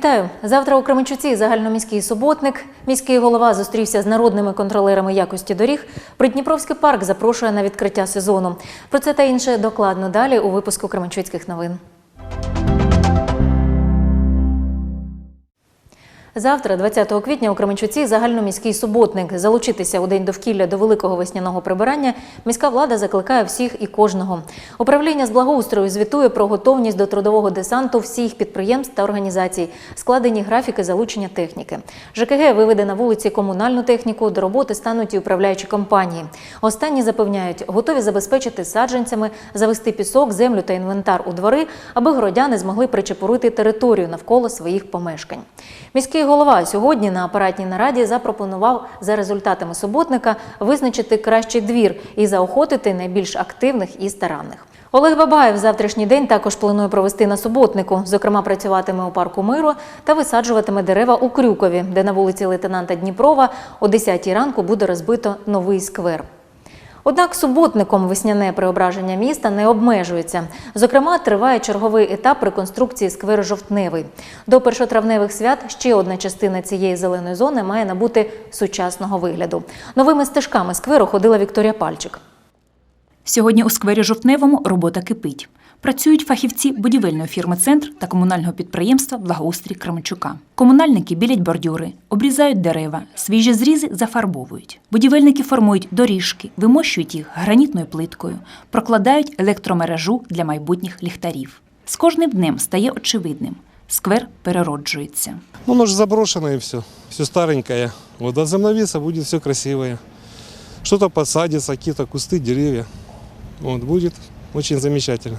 Вітаю! Завтра у Кременчуці загальноміський суботник. Міський голова зустрівся з народними контролерами якості доріг. Придніпровський парк запрошує на відкриття сезону. Про це та інше докладно далі у випуску Кременчуцьких новин. Завтра, 20 квітня, у Кременчуці загальноміський суботник. Залучитися у день довкілля до великого весняного прибирання міська влада закликає всіх і кожного. Управління з благоустрою звітує про готовність до трудового десанту всіх підприємств та організацій, складені графіки залучення техніки. ЖКГ виведе на вулиці комунальну техніку. До роботи стануть і управляючі компанії. Останні запевняють, готові забезпечити саджанцями, завести пісок, землю та інвентар у двори, аби городяни змогли причепурити територію навколо своїх помешкань. Міський голова сьогодні на апаратній нараді запропонував за результатами суботника визначити кращий двір і заохотити найбільш активних і старанних. Олег Бабаєв завтрашній день також планує провести на суботнику. Зокрема, працюватиме у парку миру та висаджуватиме дерева у Крюкові, де на вулиці лейтенанта Дніпрова о 10 ранку буде розбито новий сквер. Однак суботником весняне преображення міста не обмежується. Зокрема, триває черговий етап реконструкції скверу Жовтневий. До першотравневих свят ще одна частина цієї зеленої зони має набути сучасного вигляду. Новими стежками скверу ходила Вікторія Пальчик. Сьогодні у сквері Жовтневому робота кипить. Працюють фахівці будівельної фірми Центр та комунального підприємства Благоустрій Кременчука. Комунальники білять бордюри, обрізають дерева, свіжі зрізи зафарбовують. Будівельники формують доріжки, вимощують їх гранітною плиткою, прокладають електромережу для майбутніх ліхтарів. З кожним днем стає очевидним. Сквер перероджується. Ну, оно же заброшенное все, все старенькое. Вот от замновиться будет все красивое. Что-то посадится, какие-то кусты, деревья. Вот, очень замечательно.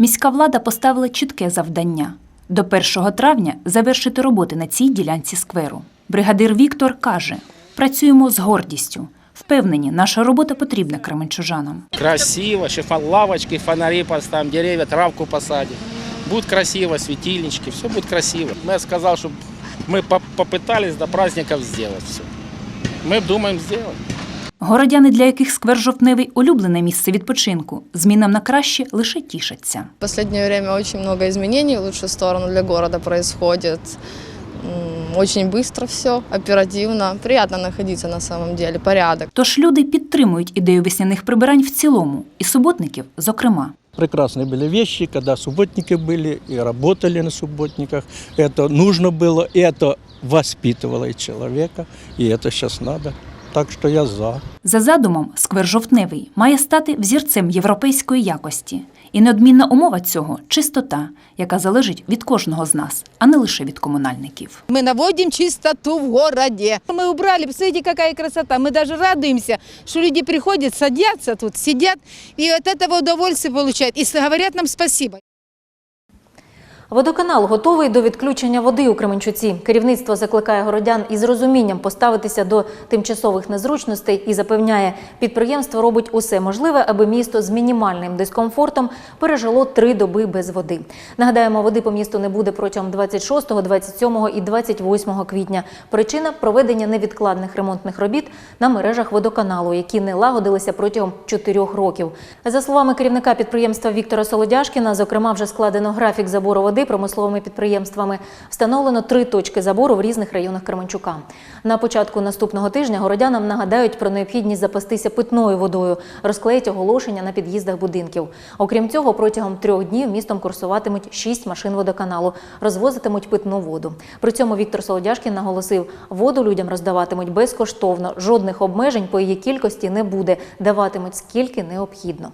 Міська влада поставила чітке завдання до 1 травня завершити роботи на цій ділянці скверу. Бригадир Віктор каже: працюємо з гордістю. Впевнені, наша робота потрібна кременчужанам. Красиво, ще фа- лавочки, фонари поставим, деревья, травку посадим. Будет красиво, светильнички, все будет красиво. Мэр сказал, что мы по- попытались до праздников сделать все. Мы думаем сделать. Городяни, для яких сквер жовтневий улюблене місце відпочинку, змінам на краще лише тішаться. В последнее время очень много изменений в лучшую сторону для города происходит. М, Очень быстро все, оперативно. Приятно находиться на самом деле, порядок. Тож люди підтримують ідею весняних прибирань в цілому, і суботників, зокрема. Прекрасные были вещи, когда субботники были и работали на субботниках. Это нужно было, и это воспитывало и человека, и это сейчас надо. Так что я за. За задумом, сквер жовтневий має стати взірцем європейської якості. І неодмінна умова цього чистота, яка залежить від кожного з нас, а не лише від комунальників. Мы наводим чистоту в городе. Мы убрали, посмотрите, какая красота. Мы даже радуемся, что люди приходят, садятся тут, сидят и от этого удовольствие получают. И говорят нам спасибо. Водоканал готовий до відключення води у Кременчуці. Керівництво закликає городян із розумінням поставитися до тимчасових незручностей і запевняє, підприємство робить усе можливе, аби місто з мінімальним дискомфортом пережило три доби без води. Нагадаємо, води по місту не буде протягом 26, 27 і 28 квітня. Причина проведення невідкладних ремонтних робіт на мережах водоканалу, які не лагодилися протягом чотирьох років. За словами керівника підприємства Віктора Солодяшкіна, зокрема, вже складено графік забору води промисловими підприємствами. Встановлено три точки забору в різних районах Кременчука. На початку наступного тижня городянам нагадають про необхідність запастися питною водою, розклеять оголошення на під'їздах будинків. Окрім цього, протягом трьох днів містом курсуватимуть шість машин водоканалу, розвозитимуть питну воду. При цьому Віктор Солодяшкін наголосив, воду людям роздаватимуть безкоштовно, жодних обмежень по її кількості не буде, даватимуть скільки необхідно.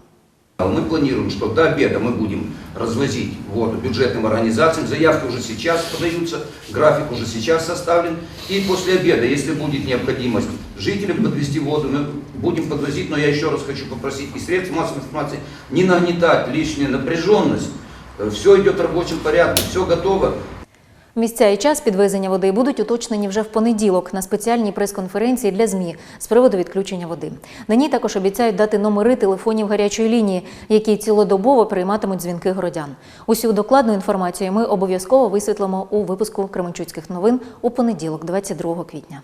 Мы планируем, что до обеда мы будем развозить воду бюджетным организациям. Заявки уже сейчас подаются, график уже сейчас составлен. И после обеда, если будет необходимость жителям подвести воду, мы будем подвозить. Но я еще раз хочу попросить и средств массовой информации не нагнетать лишнюю напряженность. Все идет в рабочем порядке, все готово. Місця і час підвезення води будуть уточнені вже в понеділок на спеціальній прес-конференції для ЗМІ з приводу відключення води. На ній також обіцяють дати номери телефонів гарячої лінії, які цілодобово прийматимуть дзвінки городян. Усю докладну інформацію ми обов'язково висвітлимо у випуску Кременчуцьких новин у понеділок, 22 квітня.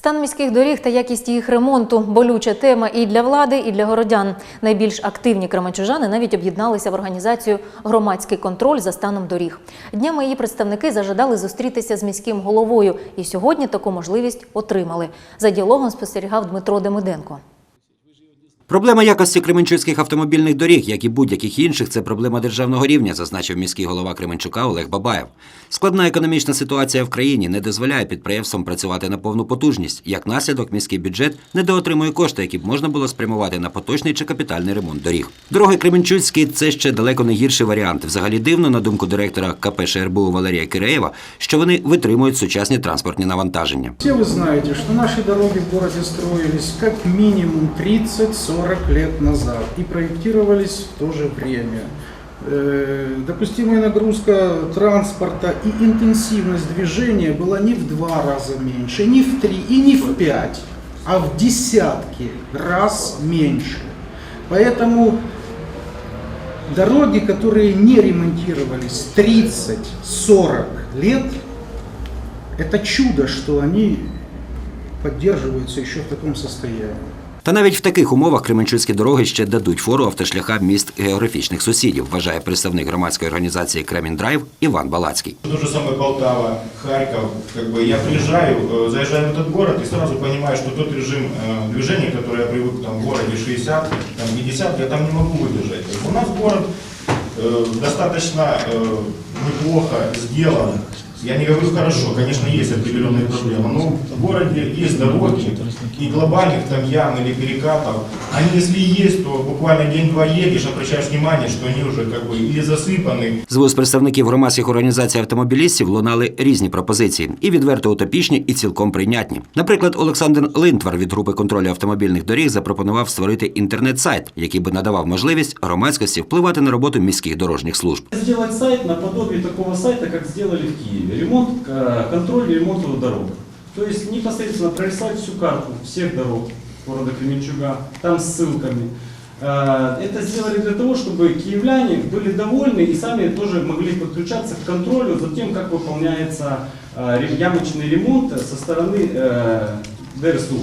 Стан міських доріг та якість їх ремонту болюча тема і для влади, і для городян. Найбільш активні кременчужани навіть об'єдналися в організацію Громадський контроль за станом доріг. Днями її представники зажадали зустрітися з міським головою, і сьогодні таку можливість отримали. За діалогом спостерігав Дмитро Демиденко. Проблема якості кременчуцьких автомобільних доріг, як і будь-яких інших, це проблема державного рівня, зазначив міський голова Кременчука Олег Бабаєв. Складна економічна ситуація в країні не дозволяє підприємствам працювати на повну потужність. Як наслідок, міський бюджет недоотримує кошти, які б можна було спрямувати на поточний чи капітальний ремонт доріг. Дороги Кременчуцькі це ще далеко не гірший варіант. Взагалі дивно, на думку директора КП ШРБУ Валерія Киреєва, що вони витримують сучасні транспортні навантаження. Все вы знаете, что наши дороги в городе строились как минимум 30-40 лет назад и проектировались в то же время. Э, Допустимая нагрузка транспорта и интенсивность движения была не в два раза меньше, не в три и не в пять, а в десятки раз меньше. Поэтому дороги, которые не ремонтировались 30-40 лет, это чудо, что они поддерживаются еще в таком состоянии. Та навіть в таких умовах кременчуцькі дороги ще дадуть фору автошляхам міст географічних сусідів, вважає представник громадської організації Кремінь Драйв Іван Балацький. То же самое Полтава, Харьков. Как бы я приезжаю, э, заезжаю в этот город и сразу понимаю, что тот режим э, движения, который я привык там, в городе 60, там, 50, я там не могу выдержать. Как бы У нас город э, достаточно э, неплохо сделан. Я не говорю хорошо, конечно, есть определенные проблемы, но в городе есть дороги, и глобальных там ям или перекатов, они если и есть, то буквально день-два едешь, обращаешь внимание, что они уже как бы или засыпаны, З вуст представників громадських організацій автомобілістів лунали різні пропозиції і відверто утопічні, і цілком прийнятні. Наприклад, Олександр Линтвар від групи контролю автомобільних доріг запропонував створити інтернет-сайт, який би надавав можливість громадськості впливати на роботу міських дорожніх служб. Сделать сайт наподобие такого сайта, как сделали в Киеве. Ремонт, э, контроль ремонта дорог. То есть непосредственно прорисовать всю карту всех дорог города Кременчуга, там с ссылками. Э, Это сделали для того, чтобы киевляне были довольны и сами тоже могли подключаться к контролю за тем, как выполняется э, ямочный ремонт со стороны ДРСУ.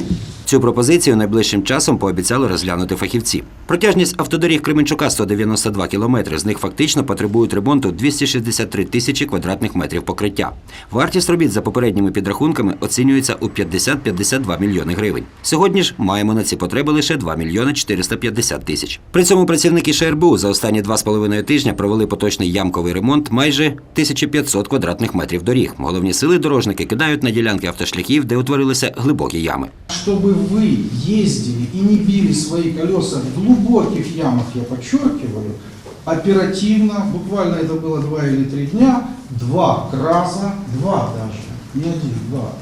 Цю пропозицію найближчим часом пообіцяли розглянути фахівці. Протяжність автодоріг Кременчука 192 кілометри. З них фактично потребують ремонту 263 тисячі квадратних метрів покриття. Вартість робіт за попередніми підрахунками оцінюється у 50-52 мільйони гривень. Сьогодні ж маємо на ці потреби лише 2 мільйони 450 тисяч. При цьому працівники ШРБУ за останні два з половиною тижня провели поточний ямковий ремонт майже 1500 квадратних метрів доріг. Головні сили дорожники кидають на ділянки автошляхів, де утворилися глибокі ями. Чтобы вы ездили и не били свои колеса в глубоких ямах, я подчеркиваю, оперативно, буквально это было два или три дня, два раза, два даже, не один, два,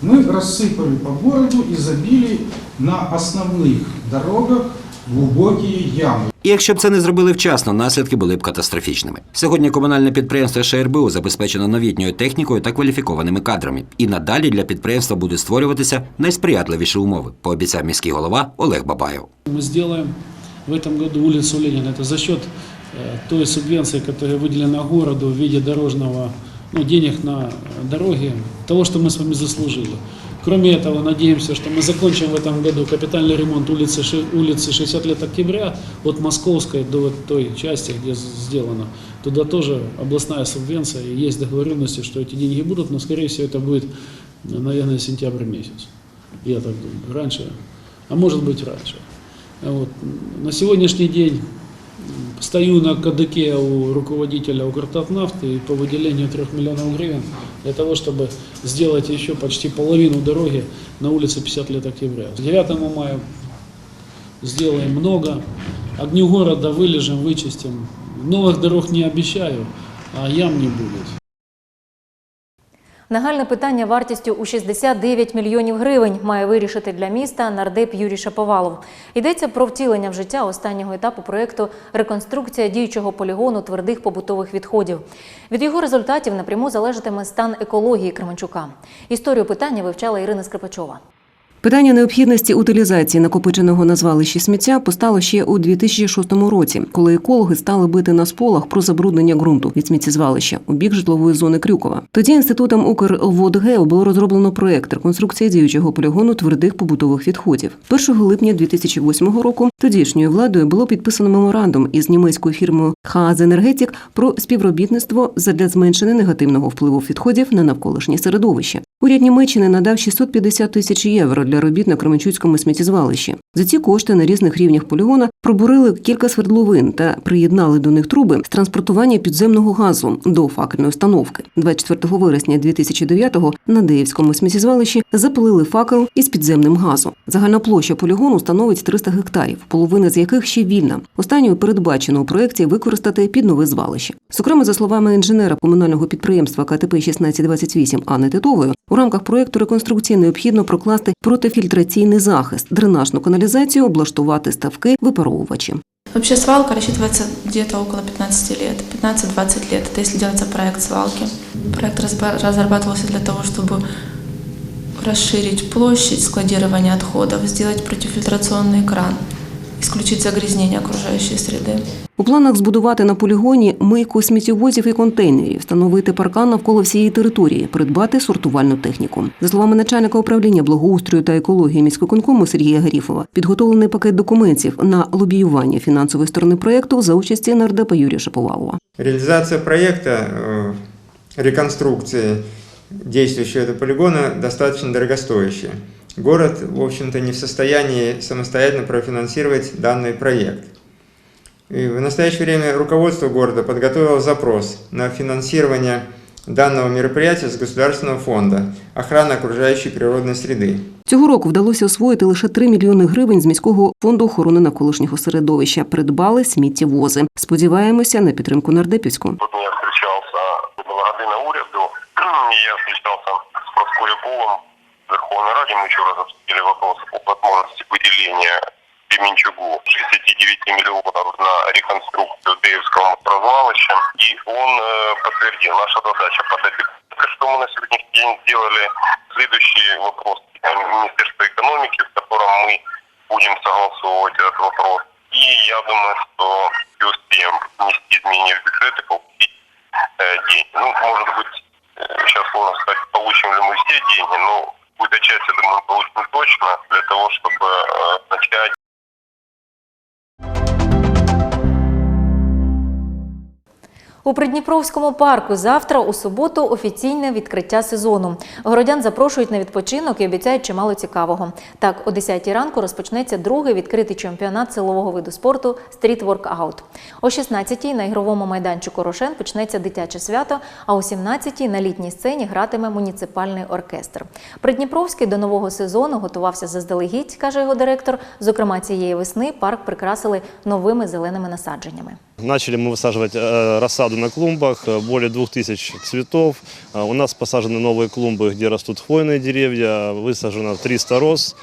мы рассыпали по городу и забили на основных дорогах глубокие ямы. І якщо б це не зробили вчасно, наслідки були б катастрофічними. Сьогодні комунальне підприємство ШРБУ забезпечено новітньою технікою та кваліфікованими кадрами. І надалі для підприємства будуть створюватися найсприятливіші умови, пообіцяв міський голова Олег Бабаєв. Мы сделаем в этом году улицу Ленина. Это за счет э, той субвенции, которая выделена городу в виде дорожного, ну, денег на э, дороги, того, что мы с вами заслужили. Кроме этого, надеемся, что мы закончим в этом году капитальный ремонт улицы, улицы 60 лет октября от Московской до той части, где сделано. Туда тоже областная субвенция, и есть договоренности, что эти деньги будут, но, скорее всего, это будет, наверное, сентябрь месяц. Я так думаю. Раньше, а может быть раньше. Вот. На сегодняшний день стою на кадыке у руководителя Укртатнафты и по выделению 3 миллионов гривен для того, чтобы сделать еще почти половину дороги на улице 50 лет октября. К 9 мая сделаем много. Огню города вылежем, вычистим. Новых дорог не обещаю, а ям не будет. Нагальне питання вартістю у 69 мільйонів гривень має вирішити для міста нардеп Юрій Шаповалов. Йдеться про втілення в життя останнього етапу проєкту реконструкція діючого полігону твердих побутових відходів. Від його результатів напряму залежатиме стан екології Кременчука. Історію питання вивчала Ірина Скрипачова. Питання необхідності утилізації накопиченого на звалищі сміття постало ще у 2006 році, коли екологи стали бити на сполах про забруднення ґрунту від сміттєзвалища у бік житлової зони Крюкова. Тоді інститутом Укрводгео було розроблено проект реконструкції діючого полігону твердих побутових відходів. 1 липня 2008 року тодішньою владою було підписано меморандум із німецькою фірмою Хааз Енергетік про співробітництво задля зменшення негативного впливу відходів на навколишнє середовище. Уряд Німеччини надав 650 тисяч євро для робіт на Кременчуцькому сміттєзвалищі. За ці кошти на різних рівнях полігона пробурили кілька свердловин та приєднали до них труби з транспортування підземного газу до факельної установки. 24 вересня 2009-го на Деївському сміттєзвалищі запалили факел із підземним газом. Загальна площа полігону становить 300 гектарів, половина з яких ще вільна. Останньою передбачено у проєкті використати під нове звалище. Зокрема, за словами інженера комунального підприємства КТП 1628 Анни Титової, у рамках проєкту реконструкції необхідно прокласти протифільтраційний захист, дренажну каналізацію, облаштувати ставки, випаровувачі. Вообще свалка рассчитывается где-то около 15 лет, 15-20 лет. Это если делается проект свалки. Проект разба- разрабатывался для того, чтобы расширить площадь складирования отходов, сделать противофильтрационный кран, исключить загрязнение окружающей среды. У планах збудувати на полігоні мийку сміттєвозів і контейнерів, встановити паркан навколо всієї території, придбати сортувальну техніку. За словами начальника управління благоустрою та екології міськвиконкому Сергія Гаріфова, підготовлений пакет документів на лобіювання фінансової сторони проєкту за участі нардепа Юрія Шаповалова. Реализация проекта э, реконструкции действующего этого полигона достаточно дорогостоящая. Город, в общем-то, не в состоянии самостоятельно профинансировать данный проект. И в настоящее время руководство города подготовило запрос на финансирование данного мероприятия с Государственного фонда охраны окружающей природной среды. Цього року вдалося освоїти лише 3 мільйони гривень з міського фонду охорони навколишнього середовища. Придбали сміттєвози. Сподіваємося на підтримку нардепівську. Тут я встречался, была година уряду, и я встречался с Проскуряковым в Верховной Раде, мы еще раз обсудили вопрос о возможности выделения Кременчугу 69 миллионов на реконструкцию Деевского развалища. И он э, подтвердил, наша задача подать что мы на сегодняшний день сделали. Следующий вопрос Министерства экономики, в котором мы будем согласовывать этот вопрос. И я думаю, что и успеем внести изменения в бюджет и получить э, деньги. Ну, может быть, э, сейчас сложно сказать, получим ли мы все деньги, но какую-то часть, я думаю, получим точно для того, чтобы э, начать У Придніпровському парку завтра у суботу офіційне відкриття сезону. Городян запрошують на відпочинок і обіцяють чимало цікавого. Так, о 10 ранку розпочнеться другий відкритий чемпіонат силового виду спорту Стріт Воркаут. О 16-й на ігровому майданчику Рошен почнеться дитяче свято, а о 17-й на літній сцені гратиме муніципальний оркестр. Придніпровський до нового сезону готувався заздалегідь, каже його директор. Зокрема, цієї весни парк прикрасили новими зеленими насадженнями. Начали мы высаживать э, рассаду на клумбах, э, более 2000 цветов. Э, У нас посажены новые клумбы, где растут хвойные деревья, высажено 300 роз.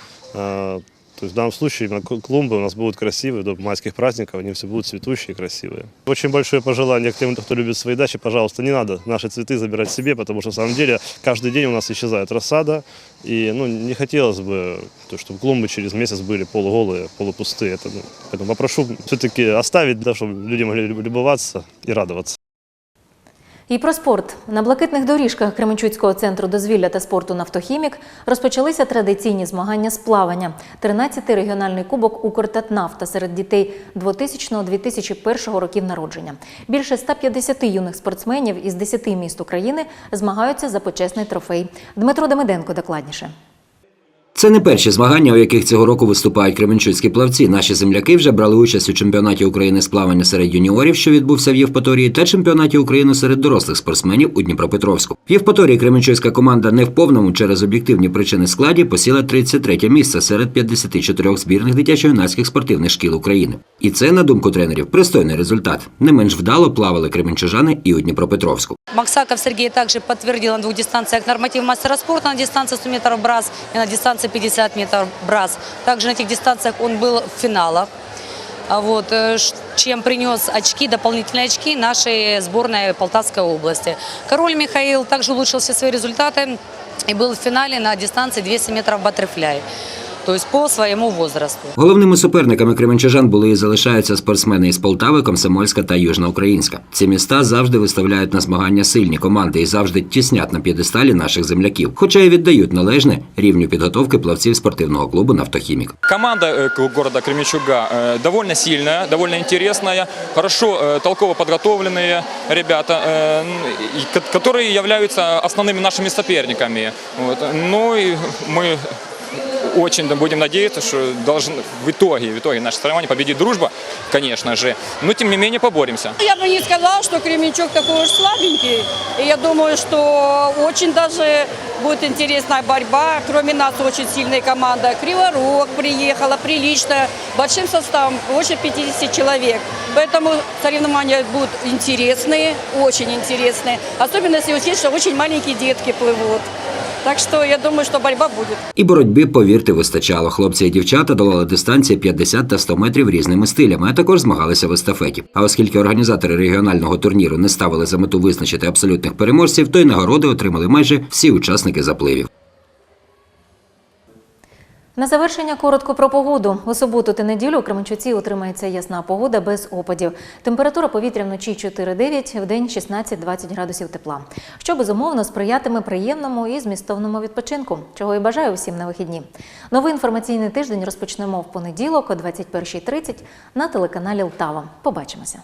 То есть в данном случае именно клумбы у нас будут красивые, до майских праздников они все будут цветущие и красивые. Очень большое пожелание к тем, кто любит свои дачи, пожалуйста, не надо наши цветы забирать себе, потому что на самом деле каждый день у нас исчезает рассада, и ну, не хотелось бы, то, чтобы клумбы через месяц были полуголые, полупустые. Это, ну, поэтому попрошу все-таки оставить, да, чтобы люди могли люб- любоваться и радоваться. І про спорт на блакитних доріжках Кременчуцького центру дозвілля та спорту Нафтохімік розпочалися традиційні змагання з плавання. 13-й регіональний кубок «Укртатнафта» серед дітей 2000-2001 років народження. Більше 150 юних спортсменів із 10 міст України змагаються за почесний трофей. Дмитро Демиденко докладніше. Це не перші змагання, у яких цього року виступають кременчуцькі плавці. Наші земляки вже брали участь у чемпіонаті України з плавання серед юніорів, що відбувся в Євпаторії, та чемпіонаті України серед дорослих спортсменів у Дніпропетровську. В Євпаторії кременчуцька команда не в повному через об'єктивні причини складі посіла 33 місце серед 54 збірних дитячо-юнацьких спортивних шкіл України. І це, на думку тренерів, пристойний результат. Не менш вдало плавали кременчужани і у Дніпропетровську. Максаков Сергей также подтвердил на двух дистанциях норматив мастера спорта на дистанции 100 метров брас и на дистанции 50 метров брас. Также на этих дистанциях он был в финалах. А Вот, э, ш- чем принес очки, дополнительные очки нашей сборной Полтавской области. Король Михаил также улучшил все свои результаты. и был в финале на дистанции 200 метров баттерфляй, то есть по своему возрасту. Головними суперниками кременчужан були і залишаються спортсмени із Полтави, Комсомольська та Южноукраїнська. Ці міста завжди виставляють на змагання сильні команди і завжди тіснять на п'єдесталі наших земляків, хоча й віддають належне рівню підготовки плавців спортивного клубу Нафтохімік. Команда э, города Кременчуга э, довольно сильная, довольно интересная, хорошо э, толково подготовленные ребята, э, и ко- которые являются основными нашими соперниками. Вот. Ну и мы очень будем надеяться, что должен в итоге, в итоге наше соревнование победит дружба, конечно же, но тем не менее поборемся. Я бы не сказала, что Кременчук такой уж слабенький. И я думаю, что очень даже будет интересная борьба. Кроме нас очень сильная команда. Криворог приехала, приличная, большим составом, больше 50 человек. Поэтому соревнования будут интересные, очень интересные. Особенно если учесть, что очень маленькие детки плывут. Так що я думаю, що боротьба буде. І боротьби, повірте, вистачало. Хлопці і дівчата долали дистанції 50 та 100 метрів різними стилями, а також змагалися в естафеті. А оскільки організатори регіонального турніру не ставили за мету визначити абсолютних переможців, то й нагороди отримали майже всі учасники запливів. На завершення коротко про погоду. У суботу та неділю у Кременчуці отримається ясна погода без опадів. Температура повітря вночі 4-9, в день 16-20 градусів тепла. Що безумовно сприятиме приємному і змістовному відпочинку, чого і бажаю всім на вихідні. Новий інформаційний тиждень розпочнемо в понеділок о 21.30 на телеканалі Лтава. Побачимося.